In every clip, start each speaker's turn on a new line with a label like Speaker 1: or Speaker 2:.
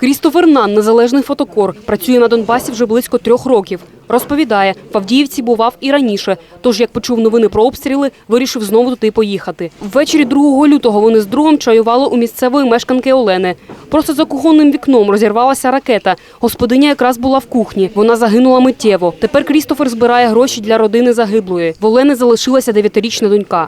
Speaker 1: Крістофер Нан, незалежний фотокор, працює на Донбасі вже близько трьох років. Розповідає, в Авдіївці бував і раніше. Тож, як почув новини про обстріли, вирішив знову туди поїхати. Ввечері 2 лютого вони з другом чаювали у місцевої мешканки Олени. Просто за кухонним вікном розірвалася ракета. Господиня якраз була в кухні. Вона загинула миттєво. Тепер Крістофер збирає гроші для родини загиблої. В Олени залишилася дев'ятирічна донька.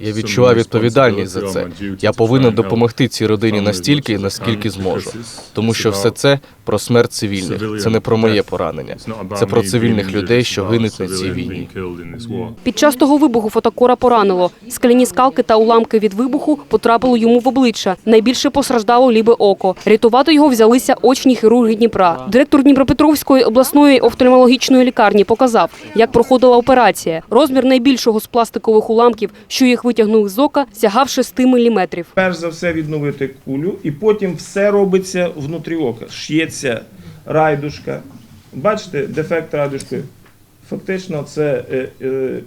Speaker 2: Я відчуваю відповідальність за це. Я повинен допомогти цій родині настільки, наскільки зможу. Тому що все це про смерть цивільних. Це не про моє поранення. Це про цивільних людей, що гинуть на цій війні.
Speaker 1: Під час того вибуху фотокора поранило. Скляні скалки та уламки від вибуху потрапили йому в обличчя. Найбільше постраждало ліве око. Рятувати його взялися очні хірурги Дніпра. Директор Дніпропетровської обласної офтальмологічної лікарні показав, як проходила операція. Розмір найбільшого з пластикових уламків, що їх витягнули з ока, сягав 6 міліметрів.
Speaker 3: перш за все відновити кулю, і потім все робиться внутрі ока. Ш'ється райдушка. Бачите, дефект райдушки. Фактично, це е, е,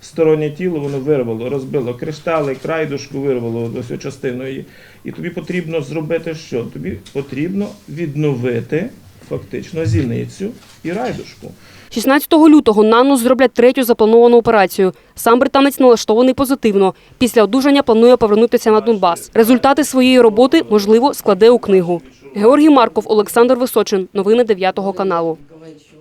Speaker 3: стороннє тіло, воно вирвало, розбило кришталик, райдушку вирвало ось частину її. І тобі потрібно зробити що? Тобі потрібно відновити фактично зіницю і райдушку.
Speaker 1: 16 лютого нано зроблять третю заплановану операцію. Сам британець налаштований позитивно. Після одужання планує повернутися на Донбас. Результати своєї роботи, можливо, складе у книгу. Георгій Марков, Олександр Височин. Новини 9 каналу.